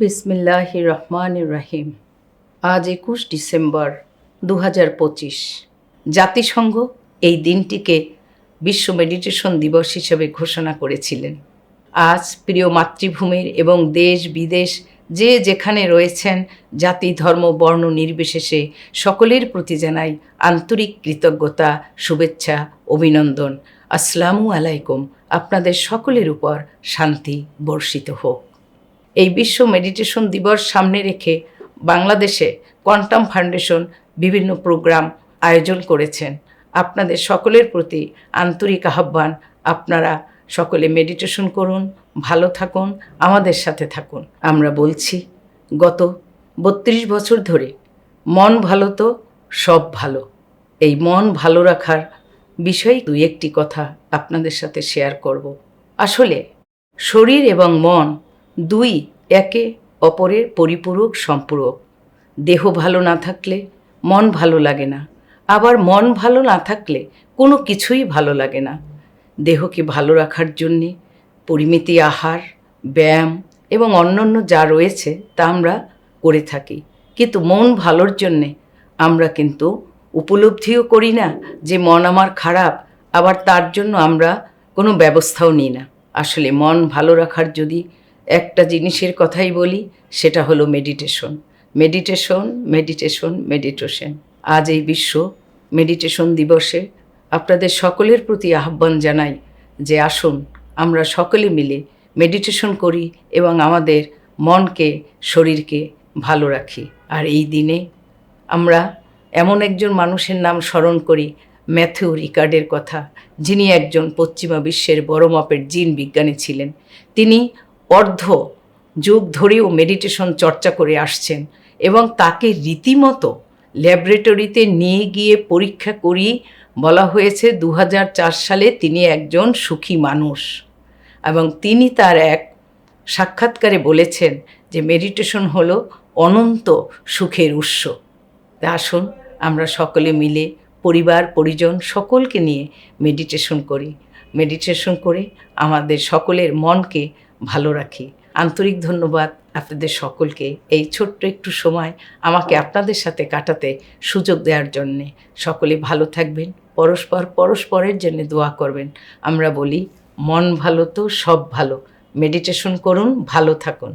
বিসমিল্লাহ রহমান রাহিম। আজ একুশ ডিসেম্বর দু পঁচিশ। জাতিসংঘ এই দিনটিকে বিশ্ব মেডিটেশন দিবস হিসেবে ঘোষণা করেছিলেন। আজ প্রিয় মাতৃভূমির এবং দেশ, বিদেশ, যে যেখানে রয়েছেন, জাতি, ধর্ম, বর্ণ নির্বিশেষে সকলের প্রতি জানাই আন্তরিক কৃতজ্ঞতা, শুভেচ্ছা, অভিনন্দন। আসসালামু আলাইকুম। আপনাদের সকলের উপর শান্তি বর্ষিত হোক। এই বিশ্ব মেডিটেশন দিবস সামনে রেখে বাংলাদেশে কোয়ান্টাম ফাউন্ডেশন বিভিন্ন প্রোগ্রাম আয়োজন করেছেন। আপনাদের সকলের প্রতি আন্তরিক আহ্বান। আপনারা সকলে মেডিটেশন করুন, ভালো থাকুন, আমাদের সাথে থাকুন। আমরা বলছি, গত বত্রিশ বছর ধরে মন ভালো তো, সব ভালো। এই মন ভালো রাখার বিষয়ে দুই একটি কথা আপনাদের সাথে শেয়ার করব। আসলে শরীর এবং মন দুই, একে অপরের পরিপূরক সম্পূরক। দেহ ভালো না থাকলে মন ভালো লাগে না। আবার মন ভালো না থাকলে কোনো কিছুই ভালো লাগে না। দেহকে ভালো রাখার জন্যে পরিমিতি আহার, ব্যায়াম এবং অন্যান্য যা রয়েছে তা আমরা করে থাকি। কিন্তু মন ভালোর জন্যে আমরা কিন্তু উপলব্ধিও করি না যে মন আমার খারাপ, আবার তার জন্য আমরা কোনো ব্যবস্থাও নিই না। আসলে মন ভালো রাখার যদি একটা জিনিসের কথাই বলি, সেটা হলো মেডিটেশন মেডিটেশন মেডিটেশন মেডিটেশন আজ এই বিশ্ব মেডিটেশন দিবসে আপনাদের সকলের প্রতি আহ্বান জানাই যে আসুন, আমরা সকলে মিলে মেডিটেশন করি এবং আমাদের মনকে, শরীরকে ভালো রাখি। আর এই দিনে আমরা এমন একজন মানুষের নাম স্মরণ করি, ম্যাথিউ রিকার্ডের কথা, যিনি একজন পশ্চিমা বিশ্বের বড় মাপের জিন বিজ্ঞানী ছিলেন। তিনি অর্ধ যুগ ধরেও মেডিটেশন চর্চা করে আসছেন এবং তাকে রীতিমতো ল্যাবরেটরিতে নিয়ে গিয়ে পরীক্ষা করি বলা হয়েছে দু হাজার চার সালে তিনি একজন সুখী মানুষ। এবং তিনি তার এক সাক্ষাৎকারে বলেছেন যে মেডিটেশন হলো অনন্ত সুখের উৎস। তা আসুন আমরা সকলে মিলে পরিবার, পরিজন সকলকে নিয়ে মেডিটেশন করি। মেডিটেশন করে আমাদের সকলের মনকে ভালো রাখি। আন্তরিক ধন্যবাদ আপনাদের সকলকে এই ছোট্ট একটু সময় আমাকে আপনাদের সাথে কাটাতে সুযোগ দেওয়ার জন্যে। সকলে ভালো থাকবেন, পরস্পর পরস্পরের জন্য দোয়া করবেন। আমরা বলি, মন ভালো তো সব ভালো। মেডিটেশন করুন, ভালো থাকুন।